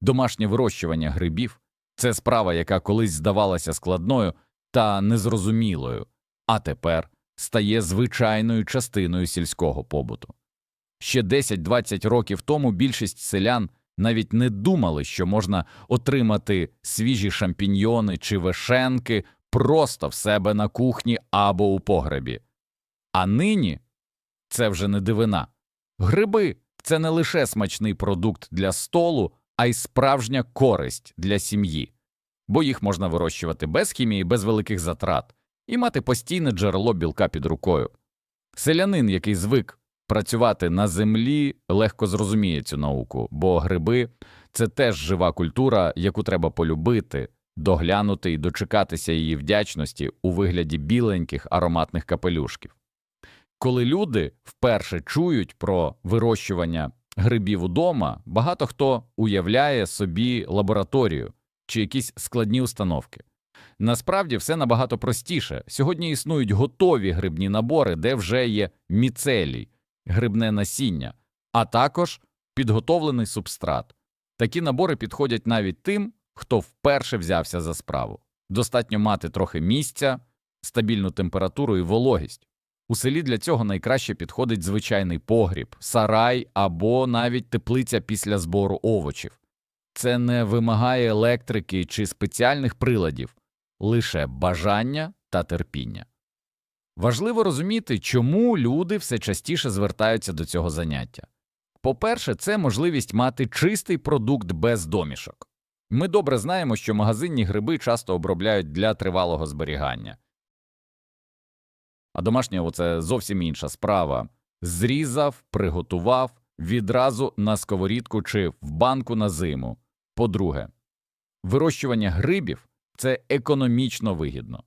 Домашнє вирощування грибів це справа, яка колись здавалася складною та незрозумілою, а тепер стає звичайною частиною сільського побуту. Ще 10-20 років тому більшість селян навіть не думали, що можна отримати свіжі шампіньйони чи вишенки просто в себе на кухні або у погребі. А нині це вже не дивина. Гриби це не лише смачний продукт для столу, а й справжня користь для сім'ї, бо їх можна вирощувати без хімії, без великих затрат і мати постійне джерело білка під рукою. Селянин, який звик працювати на землі, легко зрозуміє цю науку, бо гриби це теж жива культура, яку треба полюбити, доглянути і дочекатися її вдячності у вигляді біленьких ароматних капелюшків. Коли люди вперше чують про вирощування грибів удома, багато хто уявляє собі лабораторію чи якісь складні установки. Насправді все набагато простіше. Сьогодні існують готові грибні набори, де вже є міцелій, грибне насіння, а також підготовлений субстрат. Такі набори підходять навіть тим, хто вперше взявся за справу. Достатньо мати трохи місця, стабільну температуру і вологість. У селі для цього найкраще підходить звичайний погріб, сарай або навіть теплиця після збору овочів. Це не вимагає електрики чи спеціальних приладів, лише бажання та терпіння. Важливо розуміти, чому люди все частіше звертаються до цього заняття. По-перше, це можливість мати чистий продукт без домішок. Ми добре знаємо, що магазинні гриби часто обробляють для тривалого зберігання. А домашнє оце зовсім інша справа. Зрізав, приготував відразу на сковорідку чи в банку на зиму. По-друге, вирощування грибів це економічно вигідно.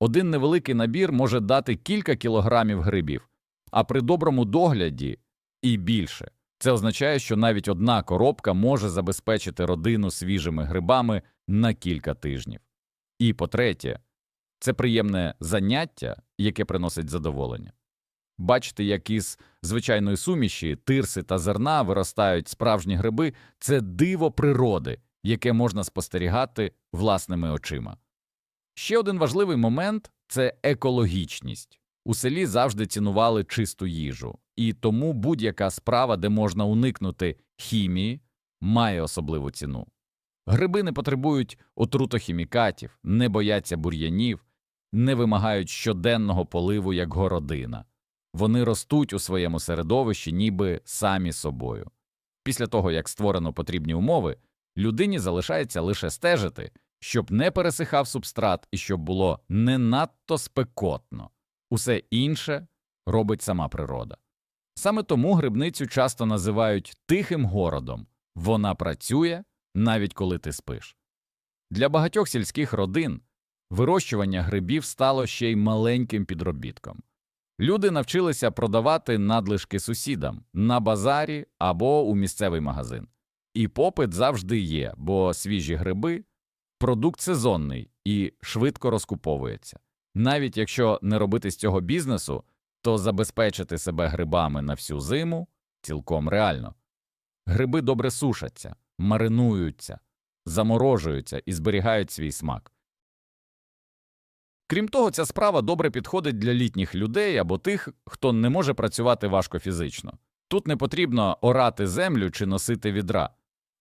Один невеликий набір може дати кілька кілограмів грибів, а при доброму догляді і більше. Це означає, що навіть одна коробка може забезпечити родину свіжими грибами на кілька тижнів. І по-третє, це приємне заняття, яке приносить задоволення. Бачити, як із звичайної суміші, тирси та зерна виростають справжні гриби це диво природи, яке можна спостерігати власними очима. Ще один важливий момент це екологічність. У селі завжди цінували чисту їжу, і тому будь-яка справа, де можна уникнути хімії, має особливу ціну. Гриби не потребують отрутохімікатів, не бояться бур'янів, не вимагають щоденного поливу як городина. Вони ростуть у своєму середовищі ніби самі собою. Після того, як створено потрібні умови, людині залишається лише стежити, щоб не пересихав субстрат і щоб було не надто спекотно. Усе інше робить сама природа. Саме тому грибницю часто називають тихим городом вона працює навіть коли ти спиш. Для багатьох сільських родин вирощування грибів стало ще й маленьким підробітком. Люди навчилися продавати надлишки сусідам на базарі або у місцевий магазин. І попит завжди є, бо свіжі гриби продукт сезонний і швидко розкуповується. Навіть якщо не робити з цього бізнесу, то забезпечити себе грибами на всю зиму цілком реально. Гриби добре сушаться, маринуються, заморожуються і зберігають свій смак. Крім того, ця справа добре підходить для літніх людей або тих, хто не може працювати важко фізично. Тут не потрібно орати землю чи носити відра.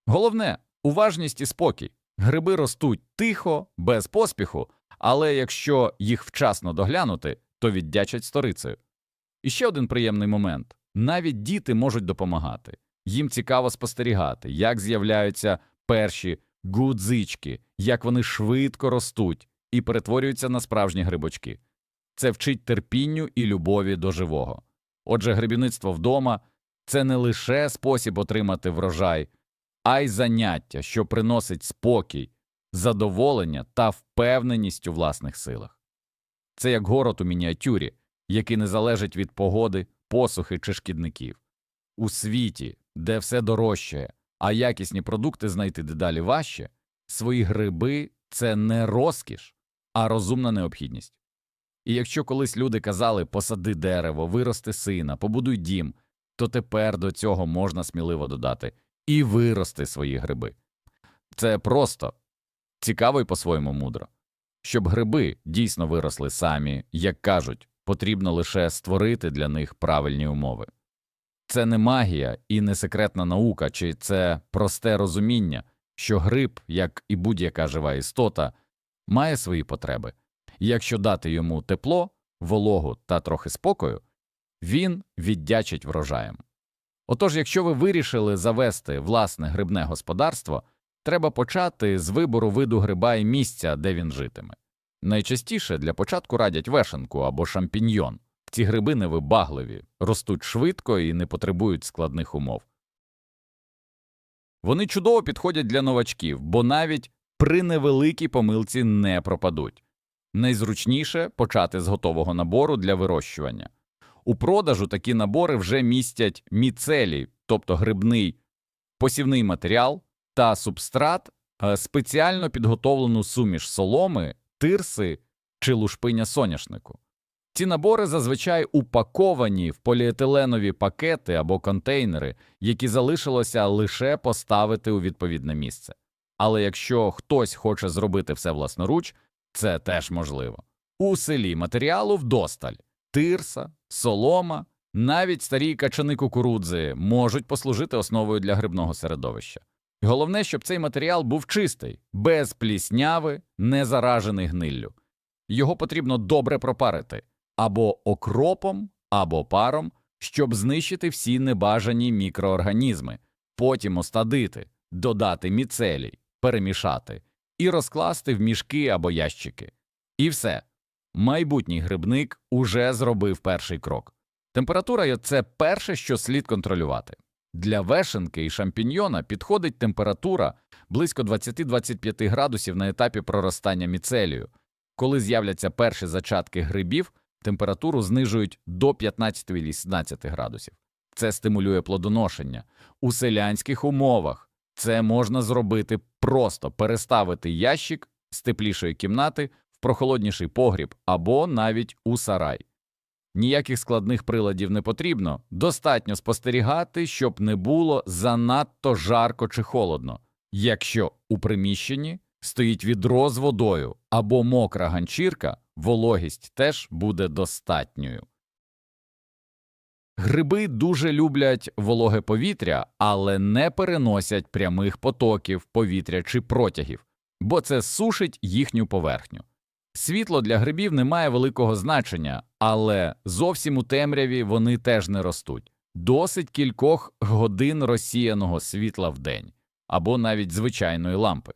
Головне уважність і спокій. Гриби ростуть тихо, без поспіху, але якщо їх вчасно доглянути, то віддячать сторицею. І ще один приємний момент навіть діти можуть допомагати. Їм цікаво спостерігати, як з'являються перші гудзички, як вони швидко ростуть і перетворюються на справжні грибочки. Це вчить терпінню і любові до живого. Отже, грибівництво вдома це не лише спосіб отримати врожай, а й заняття, що приносить спокій, задоволення та впевненість у власних силах. Це як город у мініатюрі, який не залежить від погоди, посухи чи шкідників. У світі, де все дорожчає, а якісні продукти знайти дедалі важче, свої гриби це не розкіш, а розумна необхідність. І якщо колись люди казали посади дерево, вирости сина, побудуй дім, то тепер до цього можна сміливо додати і вирости свої гриби. Це просто цікаво і по-своєму мудро. Щоб гриби дійсно виросли самі, як кажуть, потрібно лише створити для них правильні умови. Це не магія і не секретна наука, чи це просте розуміння, що гриб, як і будь-яка жива істота, має свої потреби, і якщо дати йому тепло, вологу та трохи спокою, він віддячить врожаєм. Отож, якщо ви вирішили завести власне грибне господарство, треба почати з вибору виду гриба і місця, де він житиме. Найчастіше для початку радять вешенку або шампіньйон. Ці гриби невибагливі, ростуть швидко і не потребують складних умов. Вони чудово підходять для новачків, бо навіть при невеликій помилці не пропадуть. Найзручніше почати з готового набору для вирощування. У продажу такі набори вже містять міцелій, тобто грибний посівний матеріал та субстрат, е, спеціально підготовлену суміш соломи, тирси чи лушпиня соняшнику. Ці набори зазвичай упаковані в поліетиленові пакети або контейнери, які залишилося лише поставити у відповідне місце. Але якщо хтось хоче зробити все власноруч, це теж можливо. У селі матеріалу вдосталь тирса, солома, навіть старі качани кукурудзи можуть послужити основою для грибного середовища. Головне, щоб цей матеріал був чистий, без плісняви, не заражений гниллю. Його потрібно добре пропарити або окропом, або паром, щоб знищити всі небажані мікроорганізми, потім остадити, додати міцелій, перемішати і розкласти в мішки або ящики. І все. Майбутній грибник уже зробив перший крок. Температура це перше, що слід контролювати. Для вешенки і шампіньйона підходить температура близько 20-25 градусів на етапі проростання міцелію. Коли з'являться перші зачатки грибів, температуру знижують до 15-18 градусів. Це стимулює плодоношення. У селянських умовах це можна зробити просто переставити ящик з теплішої кімнати в прохолодніший погріб або навіть у сарай. Ніяких складних приладів не потрібно, достатньо спостерігати, щоб не було занадто жарко чи холодно. Якщо у приміщенні стоїть відро з водою або мокра ганчірка, вологість теж буде достатньою. Гриби дуже люблять вологе повітря, але не переносять прямих потоків повітря чи протягів, бо це сушить їхню поверхню. Світло для грибів не має великого значення, але зовсім у темряві вони теж не ростуть. Досить кількох годин розсіяного світла в день або навіть звичайної лампи.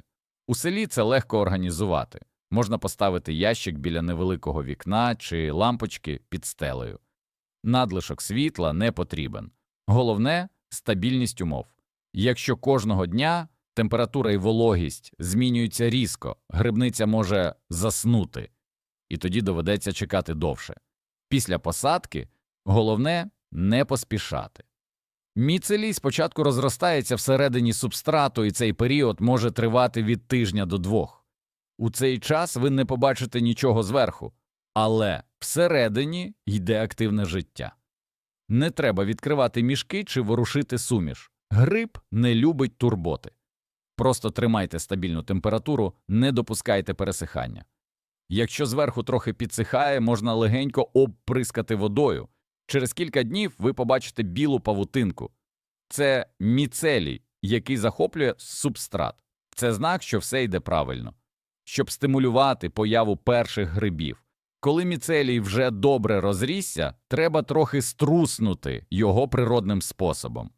У селі це легко організувати. Можна поставити ящик біля невеликого вікна чи лампочки під стелею. Надлишок світла не потрібен. Головне стабільність умов. Якщо кожного дня температура і вологість змінюються різко, грибниця може заснути, і тоді доведеться чекати довше. Після посадки головне не поспішати. Міцелій спочатку розростається всередині субстрату, і цей період може тривати від тижня до двох. У цей час ви не побачите нічого зверху, але всередині йде активне життя. Не треба відкривати мішки чи ворушити суміш. Гриб не любить турботи. Просто тримайте стабільну температуру, не допускайте пересихання. Якщо зверху трохи підсихає, можна легенько обприскати водою. Через кілька днів ви побачите білу павутинку. Це міцелій, який захоплює субстрат. Це знак, що все йде правильно. Щоб стимулювати появу перших грибів. Коли міцелій вже добре розрісся, треба трохи струснути його природним способом.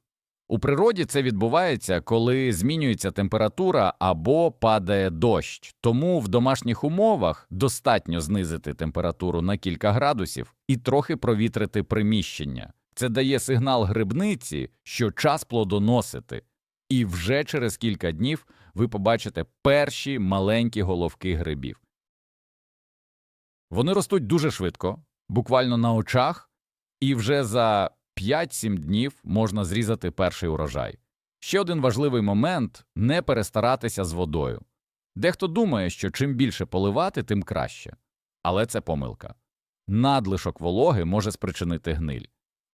У природі це відбувається, коли змінюється температура або падає дощ, тому в домашніх умовах достатньо знизити температуру на кілька градусів і трохи провітрити приміщення. Це дає сигнал грибниці, що час плодоносити, і вже через кілька днів ви побачите перші маленькі головки грибів. Вони ростуть дуже швидко, буквально на очах, і вже за 5-7 днів можна зрізати перший урожай. Ще один важливий момент не перестаратися з водою. Дехто думає, що чим більше поливати, тим краще. Але це помилка. Надлишок вологи може спричинити гниль.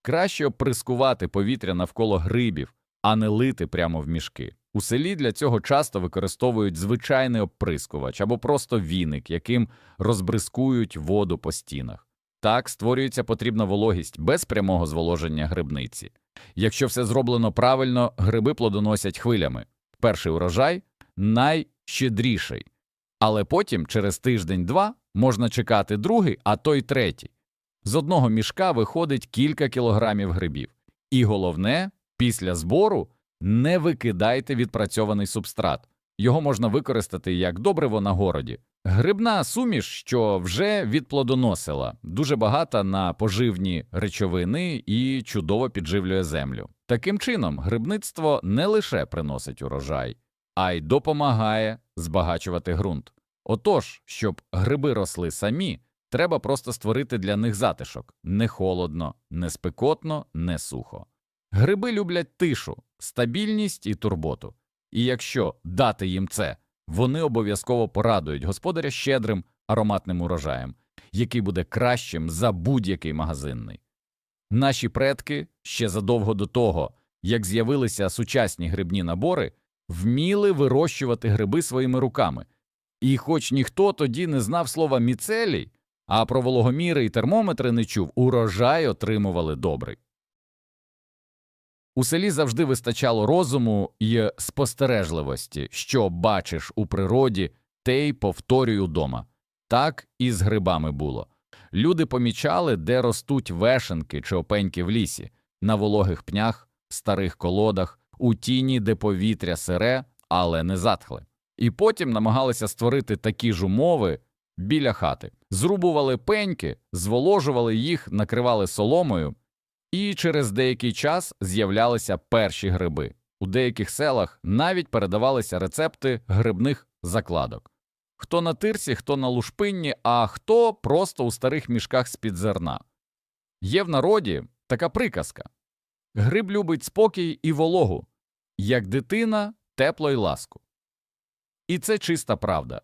Краще оприскувати повітря навколо грибів, а не лити прямо в мішки. У селі для цього часто використовують звичайний оприскувач або просто віник, яким розбризкують воду по стінах. Так створюється потрібна вологість без прямого зволоження грибниці. Якщо все зроблено правильно, гриби плодоносять хвилями. Перший урожай найщедріший, але потім, через тиждень-два, можна чекати другий, а то й третій. З одного мішка виходить кілька кілограмів грибів. І головне, після збору не викидайте відпрацьований субстрат. Його можна використати як добриво на городі. Грибна суміш, що вже відплодоносила, дуже багата на поживні речовини і чудово підживлює землю. Таким чином, грибництво не лише приносить урожай, а й допомагає збагачувати ґрунт. Отож, щоб гриби росли самі, треба просто створити для них затишок не холодно, не спекотно, не сухо. Гриби люблять тишу, стабільність і турботу. І якщо дати їм це, вони обов'язково порадують господаря щедрим ароматним урожаєм, який буде кращим за будь-який магазинний. Наші предки ще задовго до того, як з'явилися сучасні грибні набори, вміли вирощувати гриби своїми руками. І хоч ніхто тоді не знав слова міцелій, а про вологоміри і термометри не чув, урожай отримували добрий. У селі завжди вистачало розуму і спостережливості, що бачиш у природі, те й повторюй удома. Так і з грибами було. Люди помічали, де ростуть вешенки чи опеньки в лісі, на вологих пнях, старих колодах, у тіні, де повітря сире, але не затхле. І потім намагалися створити такі ж умови біля хати. Зрубували пеньки, зволожували їх, накривали соломою, і через деякий час з'являлися перші гриби. У деяких селах навіть передавалися рецепти грибних закладок. Хто на тирсі, хто на лушпинні, а хто просто у старих мішках з-під зерна. Є в народі така приказка Гриб любить спокій і вологу, як дитина тепло й ласку. І це чиста правда.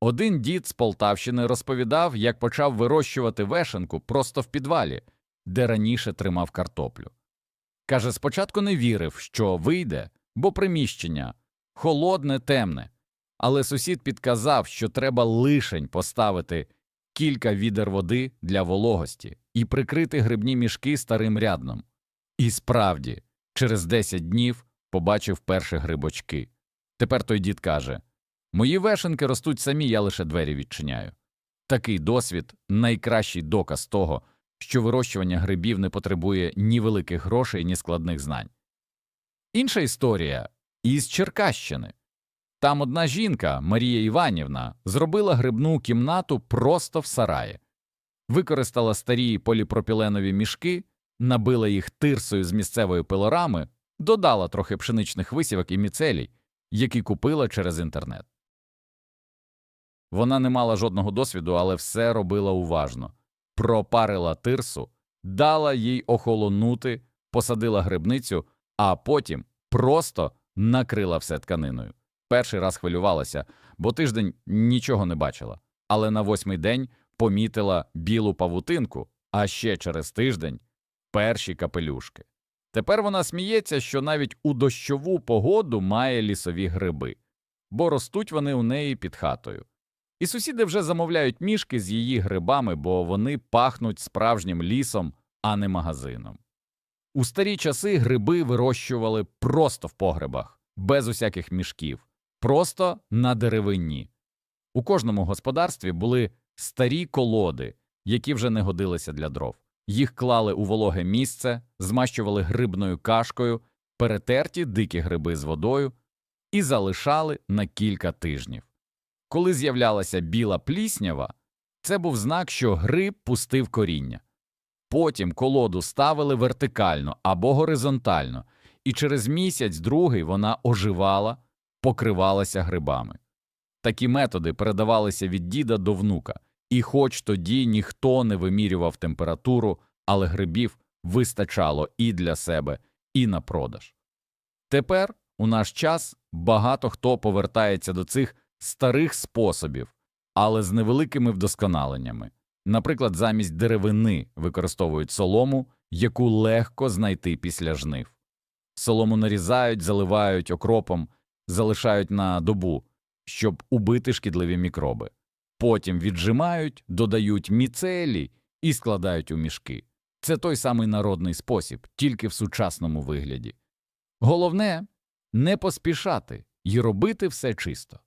Один дід з Полтавщини розповідав, як почав вирощувати вешенку просто в підвалі, де раніше тримав картоплю. Каже, спочатку не вірив, що вийде, бо приміщення холодне, темне, але сусід підказав, що треба лишень поставити кілька відер води для вологості і прикрити грибні мішки старим рядном. І справді, через 10 днів побачив перші грибочки. Тепер той дід каже Мої вешенки ростуть самі, я лише двері відчиняю. Такий досвід найкращий доказ того, що вирощування грибів не потребує ні великих грошей, ні складних знань. Інша історія із Черкащини. Там одна жінка, Марія Іванівна, зробила грибну кімнату просто в сараї, використала старі поліпропіленові мішки, набила їх тирсою з місцевої пилорами, додала трохи пшеничних висівок і міцелій, які купила через інтернет. Вона не мала жодного досвіду, але все робила уважно пропарила тирсу, дала їй охолонути, посадила грибницю, а потім просто накрила все тканиною. Перший раз хвилювалася, бо тиждень нічого не бачила, але на восьмий день помітила білу павутинку, а ще через тиждень перші капелюшки. Тепер вона сміється, що навіть у дощову погоду має лісові гриби, бо ростуть вони у неї під хатою. І сусіди вже замовляють мішки з її грибами, бо вони пахнуть справжнім лісом, а не магазином. У старі часи гриби вирощували просто в погребах, без усяких мішків, просто на деревині. У кожному господарстві були старі колоди, які вже не годилися для дров. Їх клали у вологе місце, змащували грибною кашкою, перетерті дикі гриби з водою і залишали на кілька тижнів. Коли з'являлася біла пліснява, це був знак, що гриб пустив коріння. Потім колоду ставили вертикально або горизонтально, і через місяць другий вона оживала, покривалася грибами. Такі методи передавалися від діда до внука, і хоч тоді ніхто не вимірював температуру, але грибів вистачало і для себе, і на продаж. Тепер, у наш час, багато хто повертається до цих старих способів, але з невеликими вдосконаленнями. Наприклад, замість деревини використовують солому, яку легко знайти після жнив. солому нарізають, заливають окропом, залишають на добу, щоб убити шкідливі мікроби. Потім віджимають, додають міцелій і складають у мішки. Це той самий народний спосіб, тільки в сучасному вигляді. Головне не поспішати і робити все чисто.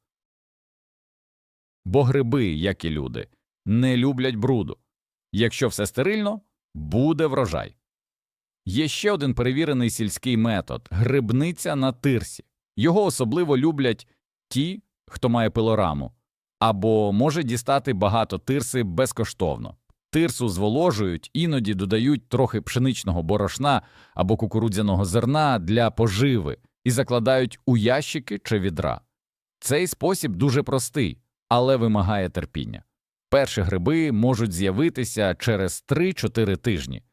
Бо гриби, як і люди, не люблять бруду. Якщо все стерильно, буде врожай. Є ще один перевірений сільський метод грибниця на тирсі. Його особливо люблять ті, хто має пилораму, або може дістати багато тирси безкоштовно. Тирсу зволожують, іноді додають трохи пшеничного борошна або кукурудзяного зерна для поживи і закладають у ящики чи відра. Цей спосіб дуже простий, але вимагає терпіння. Перші гриби можуть з'явитися через 3-4 тижні,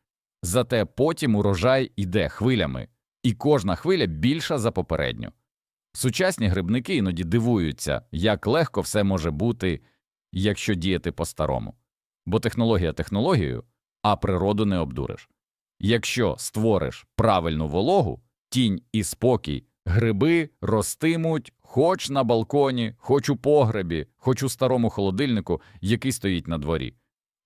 зате потім урожай іде хвилями, і кожна хвиля більша за попередню. Сучасні грибники іноді дивуються, як легко все може бути, якщо діяти по-старому. Бо технологія технологією, а природу не обдуриш. Якщо створиш правильну вологу, тінь і спокій, гриби ростимуть хоч на балконі, хоч у погребі, хоч у старому холодильнику, який стоїть на дворі.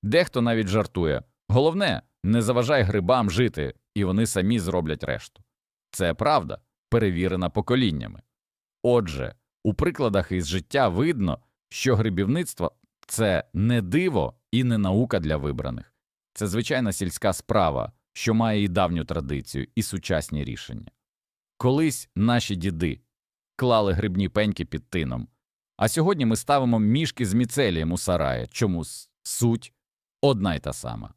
Дехто навіть жартує головне, не заважай грибам жити, і вони самі зроблять решту. Це правда, перевірена поколіннями. Отже, у прикладах із життя видно, що грибівництво це не диво і не наука для вибраних, це звичайна сільська справа, що має і давню традицію, і сучасні рішення. Колись наші діди клали грибні пеньки під тином, а сьогодні ми ставимо мішки з міцелієм у сараї, чому суть одна й та сама.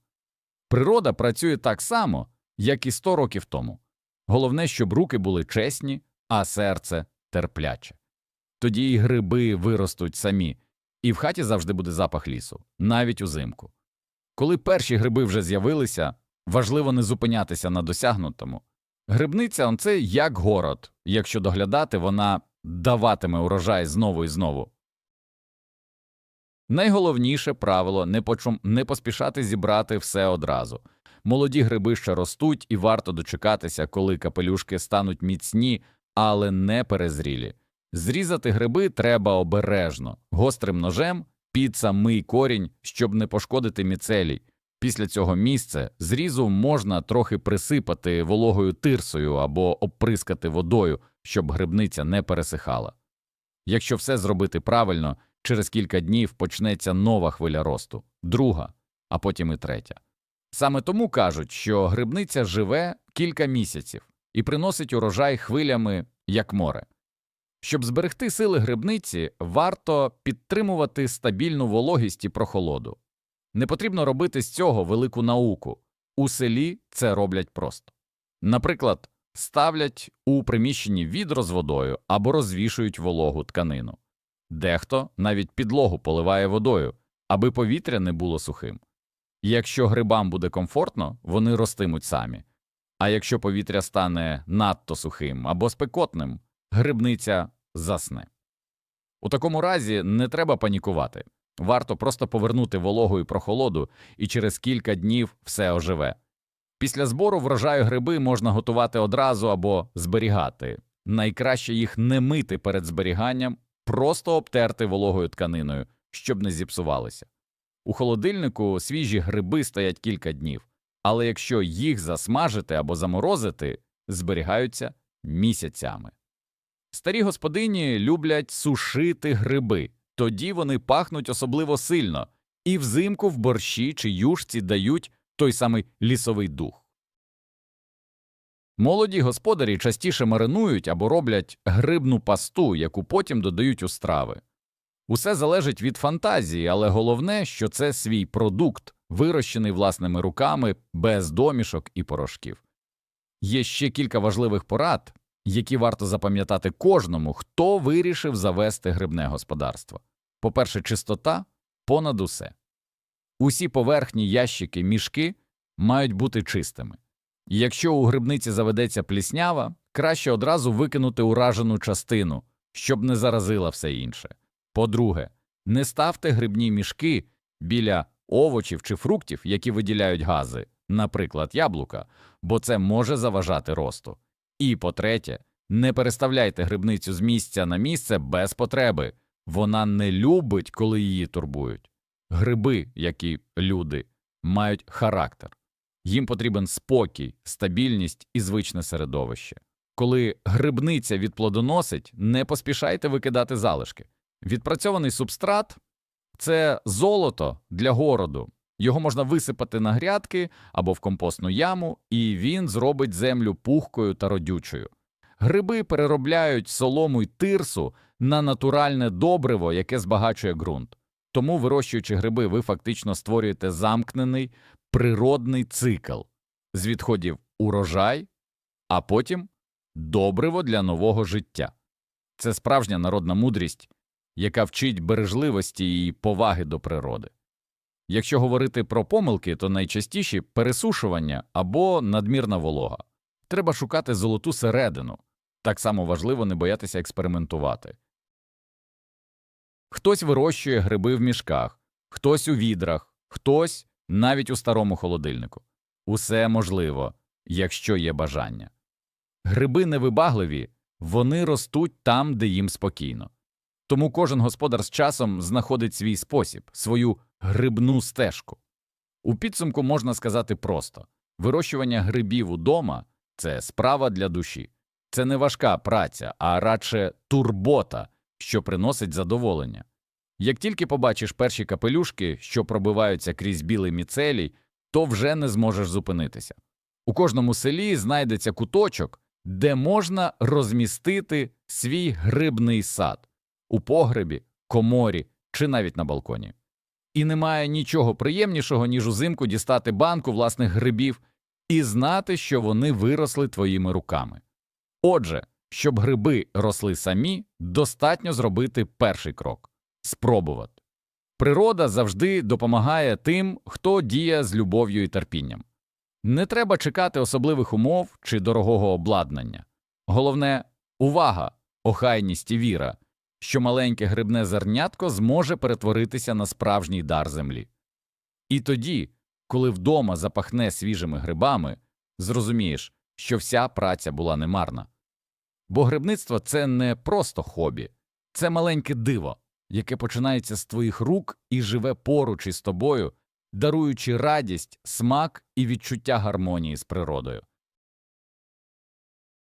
Природа працює так само, як і 100 років тому. Головне, щоб руки були чесні, а серце терпляче. Тоді і гриби виростуть самі, і в хаті завжди буде запах лісу, навіть узимку. Коли перші гриби вже з'явилися, важливо не зупинятися на досягнутому. Грибниця це як город, якщо доглядати, вона даватиме урожай знову і знову. Найголовніше правило не, почум... не поспішати зібрати все одразу. Молоді гриби ще ростуть, і варто дочекатися, коли капелюшки стануть міцні, але не перезрілі. Зрізати гриби треба обережно, гострим ножем під самий корінь, щоб не пошкодити міцелій. Після цього місця зрізу можна трохи присипати вологою тирсою або обприскати водою, щоб грибниця не пересихала. Якщо все зробити правильно, через кілька днів почнеться нова хвиля росту, друга, а потім і третя. Саме тому кажуть, що грибниця живе кілька місяців і приносить урожай хвилями, як море. Щоб зберегти сили грибниці, варто підтримувати стабільну вологість і прохолоду. Не потрібно робити з цього велику науку. У селі це роблять просто. Наприклад, ставлять у приміщенні відро з водою або розвішують вологу тканину. Дехто навіть підлогу поливає водою, аби повітря не було сухим. Якщо грибам буде комфортно, вони ростимуть самі. А якщо повітря стане надто сухим або спекотним, грибниця засне. У такому разі не треба панікувати. Варто просто повернути вологу і прохолоду, і через кілька днів все оживе. Після збору врожаю гриби можна готувати одразу або зберігати. Найкраще їх не мити перед зберіганням, просто обтерти вологою тканиною, щоб не зіпсувалися. У холодильнику свіжі гриби стоять кілька днів, але якщо їх засмажити або заморозити, зберігаються місяцями. Старі господині люблять сушити гриби, тоді вони пахнуть особливо сильно, і взимку в борщі чи юшці дають той самий лісовий дух. Молоді господарі частіше маринують або роблять грибну пасту, яку потім додають у страви. Усе залежить від фантазії, але головне, що це свій продукт, вирощений власними руками, без домішок і порошків. Є ще кілька важливих порад, які варто запам'ятати кожному, хто вирішив завести грибне господарство. По-перше, чистота понад усе. Усі поверхні, ящики, мішки мають бути чистими. І Якщо у грибниці заведеться пліснява, краще одразу викинути уражену частину, щоб не заразила все інше. По-друге, не ставте грибні мішки біля овочів чи фруктів, які виділяють гази, наприклад, яблука, бо це може заважати росту. І по-третє, не переставляйте грибницю з місця на місце без потреби. Вона не любить, коли її турбують. Гриби, як і люди, мають характер. Їм потрібен спокій, стабільність і звичне середовище. Коли грибниця відплодоносить, не поспішайте викидати залишки. Відпрацьований субстрат це золото для городу. Його можна висипати на грядки або в компостну яму, і він зробить землю пухкою та родючою. Гриби переробляють солому й тирсу на натуральне добриво, яке збагачує ґрунт. Тому, вирощуючи гриби, ви фактично створюєте замкнений природний цикл з відходів урожай, а потім добриво для нового життя. Це справжня народна мудрість, яка вчить бережливості і поваги до природи. Якщо говорити про помилки, то найчастіші пересушування або надмірна волога. Треба шукати золоту середину. Так само важливо не боятися експериментувати. Хтось вирощує гриби в мішках, хтось у відрах, хтось навіть у старому холодильнику. Усе можливо, якщо є бажання. Гриби невибагливі, вони ростуть там, де їм спокійно. Тому кожен господар з часом знаходить свій спосіб, свою грибну стежку. У підсумку можна сказати просто вирощування грибів удома це справа для душі. Це не важка праця, а радше турбота, що приносить задоволення. Як тільки побачиш перші капелюшки, що пробиваються крізь білий міцелій, то вже не зможеш зупинитися. У кожному селі знайдеться куточок, де можна розмістити свій грибний сад у погребі, коморі чи навіть на балконі. І немає нічого приємнішого, ніж узимку дістати банку власних грибів і знати, що вони виросли твоїми руками. Отже, щоб гриби росли самі, достатньо зробити перший крок спробувати. Природа завжди допомагає тим, хто діє з любов'ю і терпінням. Не треба чекати особливих умов чи дорогого обладнання. Головне увага, охайність і віра, що маленьке грибне зернятко зможе перетворитися на справжній дар землі. І тоді, коли вдома запахне свіжими грибами, зрозумієш, що вся праця була немарна. Бо грибництво це не просто хобі, це маленьке диво, яке починається з твоїх рук і живе поруч із тобою, даруючи радість, смак і відчуття гармонії з природою.